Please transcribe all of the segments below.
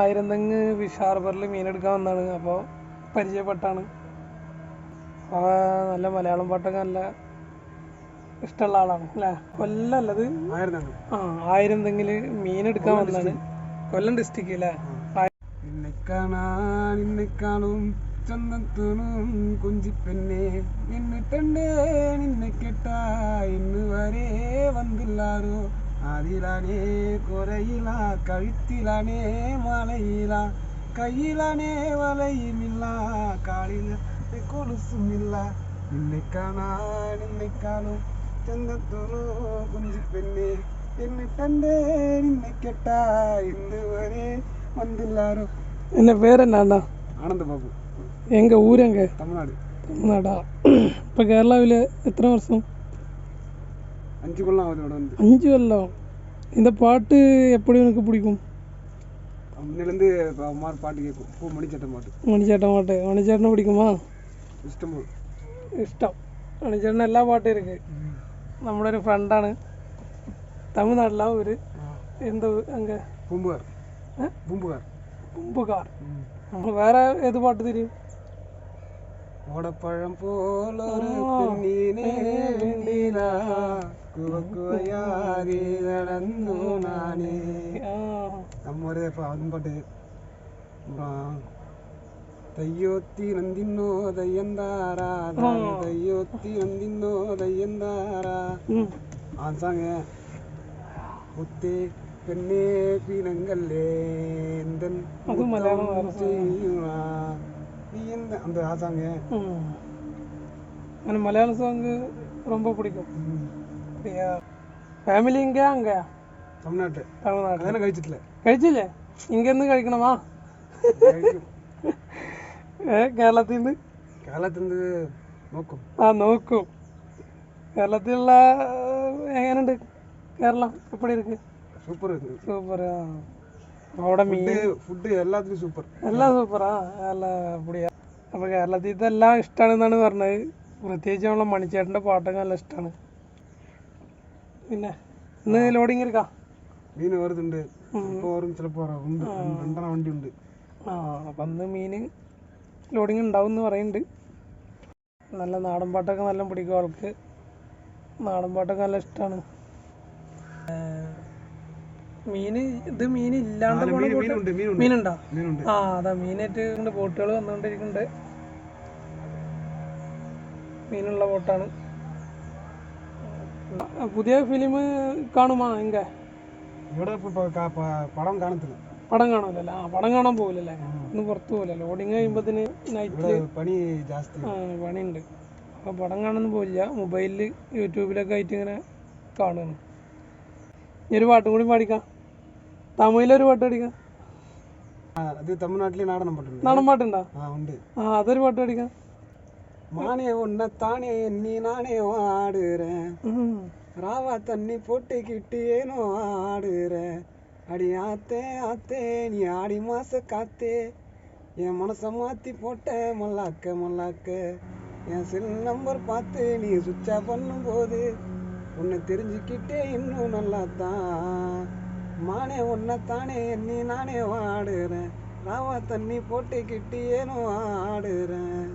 ആയിരന്തെങ്ങ് fish ഹാർബറിൽ മീനെടുക്കാൻ വന്നാണ്. അപ്പോൾ പരിചയപ്പെട്ടാണ്. അപ്പോൾ നല്ല മലയാളം പാട്ടൊക്കെ നല്ല ഇഷ്ടമുള്ള ആളാണ് അല്ലേ? കൊല്ലല്ലത്? ആ ആയിരം തെങ്ങിൽ മീനെടുക്കാൻ വന്നാണ്. കൊല്ലം ഡിസ്ട്രിക്ട് അല്ലേ നിന്നെ കാണാൻ നിന്നെ കാണും. ചന്തത്തൂണും കുഞ്ചിപ്പെണ്ണെ നിന്നിട്ടണ്ടേ നിന്നെ കേട്ടാ. ഇന്ന് വരെ വന്നില്ലാരോ? അതിലാണേ കൊരയില കഴുത്തിലാണേ മലയില. കയ്യിലാണേ വലയുമില്ല കാളില കൊലുസുമില്ല. നിന്നെ കാണാൻ നിന്നെ കാണും ചന്തത്തൂണു എന്നെ എന്നിട്ടണ്ടേ നിന്നെ കേട്ടാ ഇന്ന് വരെ വന്നില്ലാരോ. എന്നെ പേരെന്നാണ്ടാ? ആനന്ദ് ബാബു എങ്ക ഊരെങ്ക? തമിഴ്നാട്. തമിഴ്നാടാ. ഇപ്പൊ കേരളാവിൽ എത്ര വർഷം? அஞ்சு கொல்லம் ஆகுது வந்து. அஞ்சு கொல்லம்? இந்த பாட்டு எப்படி உனக்கு பிடிக்கும்? முன்னிலேருந்து மாதிரி பாட்டு கேட்கும் பூ மணிச்சட்டம் பாட்டு. மணிச்சட்டம் பாட்டு. மணிச்சட்டம் பிடிக்குமா? இஷ்டம். ഇഷ്ടം അണിച്ചേട്ടൻ എല്ലാ പാട്ടും ഇരിക്ക് നമ്മുടെ ഒരു ഫ്രണ്ടാണ് തമിഴ്നാട്ടിലാ ഒരു എന്തോ അങ്ങ് പൂമ്പുകാർ പൂമ്പുകാർ പൂമ്പുകാർ വേറെ ഏത് പാട്ട് തരും ഓടപ്പഴം പോലൊരു ആ. പെണ്ണിനെ വെണ്ണിലാ കുവക്കുവയാകെ നടന്നു നാനേ ആ നമ്മൊരു അതും പാട്ട് அப்புறம் தையோத்தி நந்தின்னோ தையந்தாரா தையோத்தி நந்தின்னோ தையந்தாரா ഉം. ആ സാങ് മുത്തേ പെണ്ണേ പീനങ്കല്ലേ എന്തൻ അത് മലയാളം മുത്തം വേറെ song. ചെയ്യുവാ. നീ എന്ത് அந்த ആ സാങ് ഉം. അങ്ങനെ മലയാളം സോങ് ரொம்ப பிடிக்கும் ഫാമിലി ஃபேமிலி இங்கே அங்கே தமிழ்நாட்டு தமிழ்நாடு தானே കഴിച്ചില്ലേ? ഇങ്ങന്ന് കഴിക്കണമാ കേരളത്തിൽ നിന്ന് കേരളത്തിൽ നിന്ന് നോക്കും. ആ നോക്കും. കേരളത്തിലുള്ള എങ്ങനെയുണ്ട്? കേരളം എപ്പടി ഇരിക്ക്? സൂപ്പർ സൂപ്പർ അവിടെ മീൻ ഫുഡ് എല്ലാത്തിലും സൂപ്പർ. എല്ലാം സൂപ്പറാ. അല്ല അപ്പടിയാ അപ്പൊ കേരളത്തിൽ ഇതെല്ലാം ഇഷ്ടമാണെന്നാണ് പറഞ്ഞത്. പ്രത്യേകിച്ച് നമ്മളെ മണിച്ചേട്ടന്റെ പാട്ടൊക്കെ നല്ല ഇഷ്ടമാണ് പിന്നെ ഇന്ന് ലോഡിങ് എടുക്കാം. മീൻ വരുന്നുണ്ട് ചിലപ്പോ വരും ചിലപ്പോ വരാം. ഉണ്ട്. രണ്ടെണ്ണം വണ്ടി ഉണ്ട് ആ അപ്പം അന്ന് മീൻ ലോഡിങ് ഉണ്ടാവും എന്ന് പറയുന്നുണ്ട്. നല്ല നാടൻ പാട്ടൊക്കെ നല്ല പിടിക്കും ആൾക്ക്. നാടൻ പാട്ടൊക്കെ നല്ല ഇഷ്ടമാണ് മീന് ഇത് മീൻ ഇല്ലാണ്ട് മീനുണ്ട് ആ അതാ മീനായിട്ട് ബോട്ടുകൾ വന്നുകൊണ്ടിരിക്കുന്നുണ്ട്. മീനുള്ള ബോട്ടാണ്. പുതിയ ഫിലിം കാണുമാ എങ്ക? ഇവിടെ പടം കാണത്തില്ല. പടം കാണൂലല്ലേ? ആ പടം കാണാൻ പോകില്ലല്ലേ ഇന്ന് പുറത്തു പോകില്ല ലോഡിങ് കഴിയുമ്പോത്തിന് നൈറ്റ് പണി ജാസ്തി. ആ പണിയുണ്ട്. അപ്പോൾ പടം കാണാനൊന്നും പോയില്ല മൊബൈലിൽ യൂട്യൂബിലൊക്കെ ആയിട്ട് ഇങ്ങനെ കാണുന്നു ഇനി ഒരു പാട്ടും കൂടി പാടിക്കാം. തമിഴിലൊരു പാട്ട് പാടിക്കാം. അത് തമിഴ്നാട്ടിലെ നാടൻ പാട്ടുണ്ട്. നാടൻ പാട്ടുണ്ടോ? ആ ഉണ്ട്. ആ അതൊരു പാട്ട് പാടിക്കാം. மானே உன்னைத்தானே நீ நானே ஆடுறேன். ராவா தண்ணி போட்டுக்கிட்டு ஏனோ ஆடுறேன். அடி ஆத்தே ஆத்தே நீ ஆடி மாச காத்தே. என் மனச மாத்தி போட்ட மல்லாக்க மல்லாக்க. என் செல் நம்பர் பார்த்து நீ சுவிட்ச் ஆஃப் பண்ணும்போது உன்னை தெரிஞ்சுக்கிட்டே இன்னும் நல்லா தான் மானே உன்னைத்தானே நீ நானே ஆடுறேன். ராவா தண்ணி போட்டுக்கிட்டு ஏனோ ஆடுறேன்.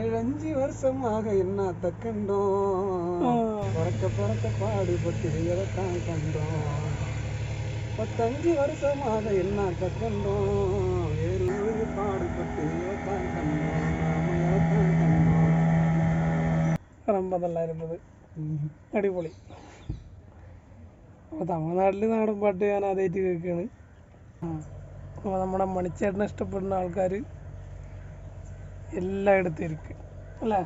ஏழஞ்சு வருஷமாக என்ன ആ. தக்கண்டோம் பிறக்க பிறக்க பாடுபட்டு எதைத்தான் கண்டோம் பத்தஞ்சு வருஷமாக என்ன கண்டோம் ஏழு ஏழு பாடுபட்டு எதைத்தான் கண்டோம் நாம எதைத்தான் கண்டோம் ரொம்ப നല്ലായിരുന്നത് അടിപൊളി അപ്പോൾ തമിഴ്നാട്ടിൽ നാടൻ പാട്ട് ഞാൻ ആദ്യമായിട്ട് കേൾക്കുകയാണ് അപ്പോൾ നമ്മുടെ മണിച്ചേട്ടനെ ഇഷ്ടപ്പെടുന്ന ആൾക്കാർ എല്ലായിടത്തും ഇരിക്കും. അല്ലേ?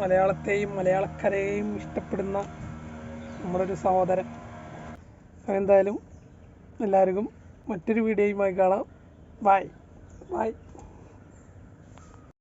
മലയാളത്തെയും മലയാളക്കരയെയും ഇഷ്ടപ്പെടുന്ന നമ്മുടെ ഒരു സഹോദരൻ എന്തായാലും എല്ലാവർക്കും മറ്റൊരു വീഡിയോയുമായി കാണാം. Bye bye